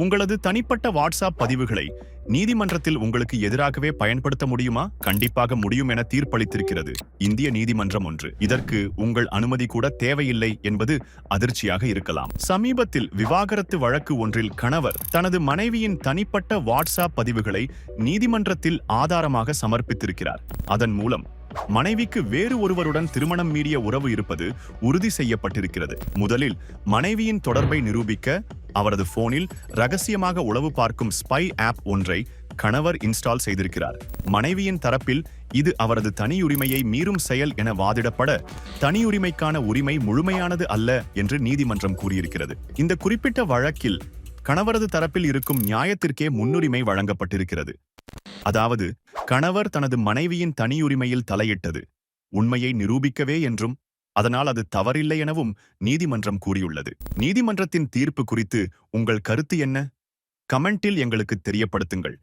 உங்களது தனிப்பட்ட வாட்ஸ்அப் பதிவுகளை நீதிமன்றத்தில் உங்களுக்கு எதிராகவே பயன்படுத்த முடியுமா? கண்டிப்பாக முடியும் என தீர்ப்பளித்திருக்கிறது. இந்திய நீதிமன்றம் ஒன்று. இதற்கு உங்கள் அனுமதி கூட தேவையில்லை என்பது அதிர்ச்சியாக இருக்கலாம். சமீபத்தில் விவாகரத்து வழக்கு ஒன்றில் கணவர் தனது மனைவியின் தனிப்பட்ட வாட்ஸ்அப் பதிவுகளை நீதிமன்றத்தில் ஆதாரமாக சமர்ப்பித்திருக்கிறார். அதன் மூலம் மனைவிக்கு வேறு ஒருவருடன் திருமணம் மீறிய உறவு இருப்பது உறுதி செய்யப்பட்டிருக்கிறது. முதலில் மனைவியின் தொடர்பை நிரூபிக்க அவரது போனில் ரகசியமாக உளவு பார்க்கும் ஸ்பை ஆப் ஒன்றை கணவர் இன்ஸ்டால் செய்திருக்கிறார். மனைவியின் தரப்பில் இது அவரது தனியுரிமையை மீறும் செயல் என வாதிடப்பட தனியுரிமைக்கான உரிமை முழுமையானது அல்ல என்று நீதிமன்றம் கூறியிருக்கிறது. இந்த குறிப்பிட்ட வழக்கில் கணவரது தரப்பில் இருக்கும் நியாயத்திற்கே முன்னுரிமை வழங்கப்பட்டிருக்கிறது. அதாவது கணவர் தனது மனைவியின் தனியுரிமையில் தலையிட்டது. உண்மையை நிரூபிக்கவே என்றும் அதனால் அது தவறில்லை எனவும் நீதிமன்றம் கூறியுள்ளது. நீதிமன்றத்தின் தீர்ப்பு குறித்து உங்கள் கருத்து என்ன? கமெண்டில் எங்களுக்கு தெரியப்படுத்துங்கள்.